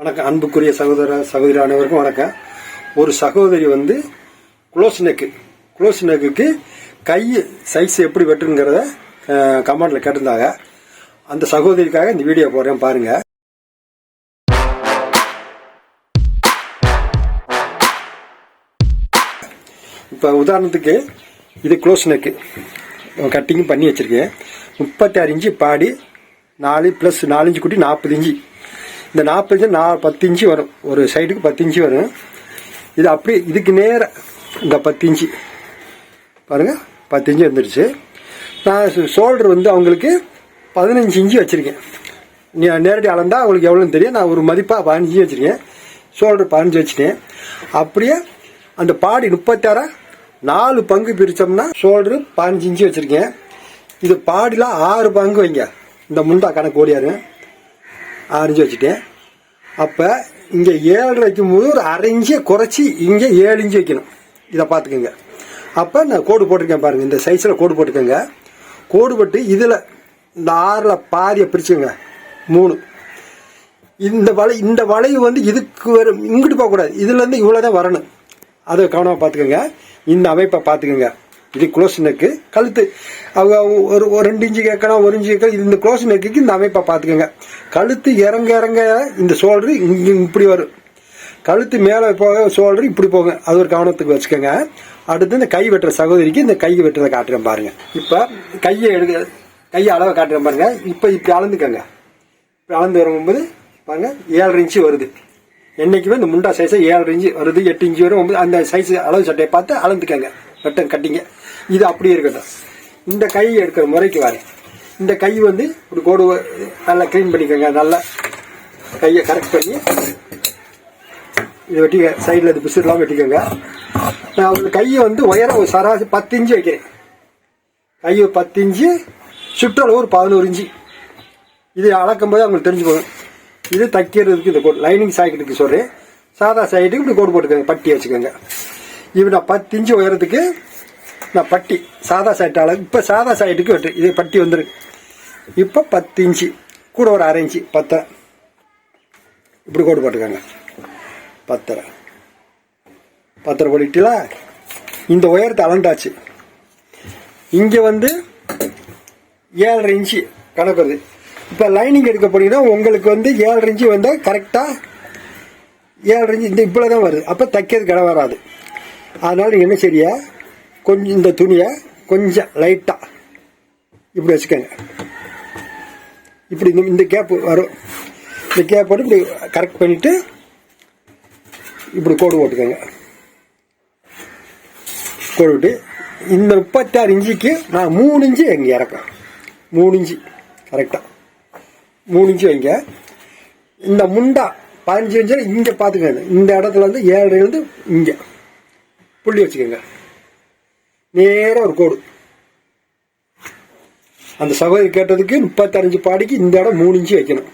வணக்கம். அன்புக்குரிய சகோதர சகோதரி அனைவருக்கும் வணக்கம். ஒரு சகோதரி வந்து குளோஸ் நெக்கு குளோஸ் நெக்குக்கு கை சைஸ் எப்படி வெட்டுங்கிறத கமெண்ட்ல கேட்டிருந்தாங்க. அந்த சகோதரிக்காக இந்த வீடியோ போடுறேன் பாருங்கள் இப்போ உதாரணத்துக்கு இது க்ளோஸ் நெக்கு கட்டிங் பண்ணி வச்சுருக்கேன். முப்பத்தாறு இன்ச்சு பாடி நாலு ப்ளஸ் நாலு குட்டி நாற்பது இன்ச்சு இந்த நாற்பது நா பத்து இன்ச்சு வரும். ஒரு சைடுக்கு பத்து இன்ச்சு வரும். இது அப்படி இதுக்கு நேர இந்த பத்து இன்ச்சு பாருங்க பத்து இன்ச்சு வந்துடுச்சு நான் ஷோல்டர் வந்து அவங்களுக்கு பதினஞ்சு இன்ச்சு வச்சுருக்கேன். நீ நேரடி அளந்தால் அவங்களுக்கு எவ்வளோன்னு தெரியும். நான் ஒரு மதிப்பாக பதினஞ்சு வச்சுருக்கேன். ஷோல்டர் பதினஞ்சு வச்சுட்டேன். அப்படியே அந்த பாடி முப்பத்தாறா நாலு பங்கு பிரித்தோம்னா ஷோல்டரு பதினஞ்சு இன்ச்சு வச்சுருக்கேன். இது பாடிலாம் ஆறு பங்கு வைங்க. இந்த முந்தா கணக்கு ஓடியாரு. அரைஞ்சி வச்சுட்டேன். அப்போ இங்கே ஏழு வைக்கும்போது ஒரு அரை குறைச்சி இங்கே ஏழு இஞ்சி வைக்கணும். இதை பார்த்துக்கோங்க. அப்போ நான் கோடு போட்டிருக்கேன் பாருங்கள் இந்த சைஸில் கோடு போட்டுக்கோங்க கோடு போட்டு இதில் இந்த ஆறில் பாதியை பிரிச்சுங்க மூணு. இந்த வலை இந்த வளைவு வந்து இதுக்கு வரும் இங்கிட்டு போகக்கூடாது. இதுலேருந்து இவ்வளோ தான் வரணும். அதை கவனமாக பார்த்துக்கோங்க. இந்த அமைப்பை பார்த்துக்கோங்க. இது க்ளோஸ் நெக்கு கழுத்து அவங்க ஒரு ஒரு ரெண்டு இன்ச்சு கேட்கணும் ஒரு இன்ச்சு கேட்கணும். இந்த க்ளோஸ் நெக்குக்கு இந்த அமைப்பை பார்த்துக்கோங்க. கழுத்து இறங்க இறங்க இந்த சோல்டர் இங்கே இப்படி வரும். கழுத்து மேலே போக சோல்டர் இப்படி போகும். அது ஒரு கவனத்துக்கு வச்சுக்கோங்க. அடுத்து இந்த கை வெட்டுற சகோதரிக்கு இந்த கை வெட்டுறதை காட்டுறேன் பாருங்கள் இப்போ கையை எடுக்க கையை அளவை காட்டுறேன் பாருங்கள் இப்போ இப்படி அளந்துக்கோங்க. இப்போ அளந்து வரும்போது பாருங்க ஏழரை இன்ச்சு வருது. என்றைக்குமே இந்த முண்டா சைஸை ஏழரை இன்ச்சு வருது எட்டு இன்ச்சு வரும். அந்த சைஸ் அளவு சட்டையை பார்த்து அளந்துக்கங்க. வெட்டம் கட்டிங்க. இது அப்படியே இருக்கட்டும். இந்த கை எடுக்கிற முறைக்கு வரேன் இந்த கை வந்து இப்படி கோடு நல்லா க்ளீன் பண்ணிக்கோங்க. நல்லா கையை கரெக்ட் பண்ணி இதை வெட்டி சைடில் இது பிசுலாம் வெட்டிக்கோங்க. நான் கையை வந்து உயரம் ஒரு சராசரி பத்து இன்ச்சு வைக்கிறேன். கையை பத்து இன்ச்சு சுற்றளவு ஒரு பதினோரு இன்ச்சு. இது அளக்கும் போது அவங்களுக்கு தெரிஞ்சு போகும். இது தைக்கிறதுக்கு இந்த கோடு லைனிங் சாக்கெட்டுக்கு சொல்கிறேன் சாதா சைடுக்கு இப்படி கோடு போட்டுக்கோங்க பட்டி வச்சுக்கோங்க. இப்போ நான் பத்து இன்ச்சு உயரத்துக்கு நான் பட்டி சாதா சைட்டு அளவு இப்போ சாதா சைட்டுக்கு வெட்டு இது பட்டி வந்துருக்கு இப்போ பத்து இன்ச்சு கூட ஒரு அரை இன்ச்சு பத்தரை. இப்படி கோடு போட்டுக்கோங்க. பத்தரை. பத்தரை போட்டுட்டீங்களா? இந்த உயரத்தை அளந்தாச்சு இங்கே வந்து ஏழரை இன்ச்சு கணக்கு வருது. இப்போ லைனிங் எடுக்க போனீங்கன்னா உங்களுக்கு வந்து ஏழரை இன்ச்சு வந்தால் கரெக்டாக ஏழரை இன்ச்சு இந்த இவ்வளோ தான் வருது. அப்போ தைக்கிறது கடை வராது. அதனால் நீங்கள் என்ன சரியா கொஞ்சம் இந்த துணியை கொஞ்சம் லைட்டாக இப்படி வச்சுக்கோங்க. இப்படி இந்த இந்த கேப்பு வரும். இந்த கேப் போட்டு இப்படி கரெக்ட் பண்ணிவிட்டு இப்படி கோடு போட்டுக்கோங்க. கோடு விட்டு இந்த முப்பத்தாறு இன்ச்சுக்கு நான் மூணு இன்ச்சு எங்கே இறக்கம் மூணு இன்ச்சு கரெக்டாக மூணு இன்ச்சு வைங்க. இந்த முண்டா பதினஞ்சு இன்ச்சு இங்கே பார்த்துக்கோங்க இந்த இடத்துல வந்து ஏழுலேருந்து இங்கே. புள்ளி வச்சுக்கோங்க. நேராக ஒரு கோடு. அந்த சகோதரி கேட்டதுக்கு முப்பத்தஞ்சு பாடிக்கு இந்த இடம் மூணு இன்ச்சு வைக்கணும்.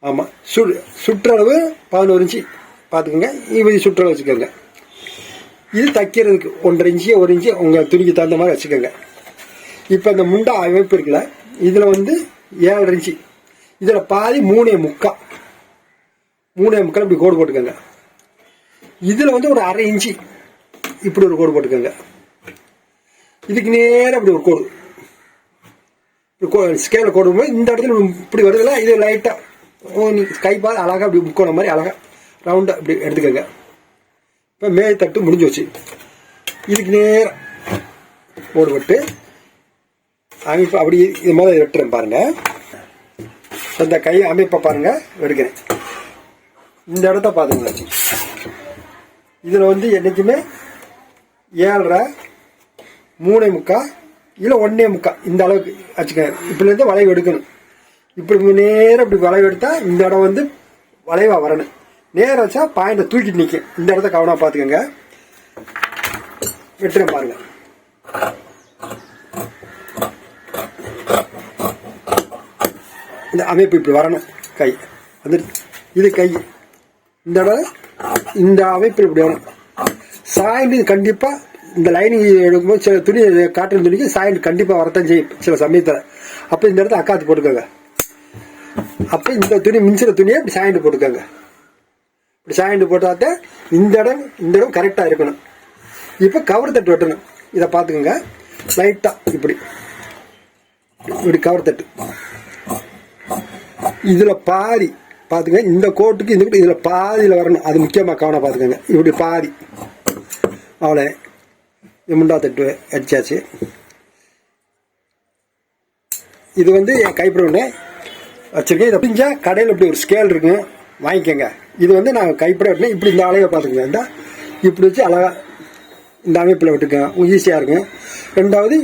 ஆமாம் சு சுற்றளவு பதினோரு இன்ச்சு. பார்த்துக்கோங்க. இது சுற்றளவு வச்சுக்கோங்க. இது தைக்கிறதுக்கு ஒன்றரை இன்ச்சு ஒரு இன்ச்சு உங்கள் துணிக்கு தகுந்த மாதிரி வச்சுக்கோங்க. இப்போ இந்த முண்டா அமைப்பு இருக்குல்ல இதில் வந்து ஏழரை இன்ச்சு. இதில் பாதி மூணே முக்கா. மூணே முக்கால் இப்படி கோடு போட்டுக்கோங்க. இதில் வந்து ஒரு அரை இன்ச்சு. இப்படி ஒரு கோடு போட்டுக்கோங்க. இதுக்கு நேரம் அப்படி ஒரு கோடு. ஸ்கேலில் கோடு போது இந்த இடத்துல இப்படி வருதுல்ல இது லைட்டாக நீ கை பால் அழகாக அப்படி முக்கோண மாதிரி அழகாக ரவுண்டாக இப்படி எடுத்துக்கோங்க. இப்போ மேல் தட்டு முடிஞ்சு வச்சு இதுக்கு நேரம் கோடு போட்டு அமைப்பு அப்படி இது மாதிரி வெட்டுறேன் பாருங்கள் அந்த கை அமைப்பை பாருங்கள் எடுக்கிறேன். இந்த இடத்த பார்த்துங்க இதில் வந்து என்றைக்குமே ஏழரை மூணே முக்கா இல்லை ஒன்னே முக்கா இந்த அளவுக்கு வச்சுக்கோங்க. இப்படிலேருந்து வளைவு எடுக்கணும். இப்படி நேரம் இப்படி வளைவு எடுத்தால் இந்த இடம் வந்து வளைவாக வரணும். நேரம் வச்சா பாயிண்டை தூக்கிட்டு நிற்கும் இந்த இடத்த கவனமாக பார்த்துக்கோங்க. வெட்டுறேன் பாருங்க. இந்த அமைப்பு இப்படி வரணும். கை. வந்து இது கை. இந்த இடம் இந்த அமைப்பு இப்படி வரும் சாயந்தரம் கண்டிப்பாக இந்த லைனிங் எடுக்கும்போது சில துணி காட்டன் துணிக்கு சாயந்தரம் கண்டிப்பாக வரத்தான் செய்யும் சில சமயத்தில். அப்போ இந்த இடத்த அக்காத்து போட்டுக்கோங்க. அப்போ இந்த துணி மின்சிற துணியை இப்படி சாயண்டு போட்டுக்கோங்க. இப்படி போட்டால் தான் இந்த இடம் இந்த இடம் கரெக்டாக இருக்கணும். இப்போ கவர் தட்டு வெட்டணும். இதை பார்த்துக்கோங்க. லைட்டாக இப்படி. இப்படி கவர் தட்டு. இதில் பாதி பார்த்துங்க இந்த கோட்டுக்கு இந்த இதில் பாதியில் வரணும். அது முக்கியமாக கவனம் பார்த்துக்கோங்க. இப்படி பாதி. அவளை முண்டா தட்டு அடித்தாச்சு இது வந்து என் கைப்பட வச்சுருக்கேன். இதை பிஞ்சால் கடையில் இப்படி ஒரு ஸ்கேல் இருக்குங்க வாங்கிக்கோங்க. இது வந்து நான் கைப்பட வெட்டினேன். இப்படி இந்த அளவை பார்த்துக்கோங்க. இந்த இப்படி வச்சு அழகாக இந்த அமைப்பில் விட்டுக்கோங்க ஈஸியாக இருக்கும். ரெண்டாவது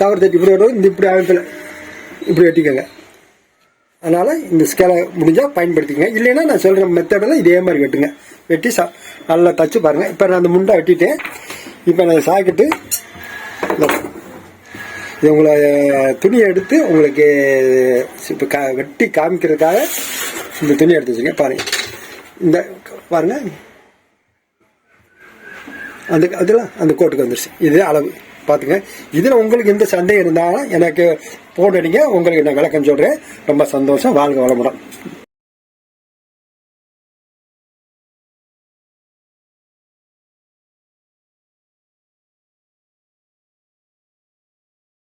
கவர் தட்டி இப்படி விடுறது இந்த இப்படி அமைப்பில் இப்படி வெட்டிக்கோங்க. அதனால் இந்த ஸ்கேலை முடிஞ்சால் பயன்படுத்திக்கங்க. இல்லைன்னா நான் சொல்கிற மெத்தடெல்லாம் இதே மாதிரி வெட்டுங்க. வெட்டி சா நல்லா தச்சு பாருங்கள் இப்போ நான் அந்த முண்டை வெட்டிட்டேன். இப்போ நான் சாக்கிட்டு இது உங்களை துணியை எடுத்து உங்களுக்கு இப்போ கா வெட்டி காமிக்கிறதுக்காக இந்த துணியை எடுத்து வச்சுங்க. பாருங்கள் இந்த பாருங்கள் அந்த அதெல்லாம் அந்த கோட்டுக்கு வந்துருச்சு. இது அளவு. பார்த்துங்க இதில் உங்களுக்கு எந்த சந்தேகம் இருந்தாலும் எனக்கு போட்டு அடிங்க. உங்களுக்கு நான் விளக்கம் சொல்கிறேன் ரொம்ப சந்தோஷம். வாழ்க வளமுடன்.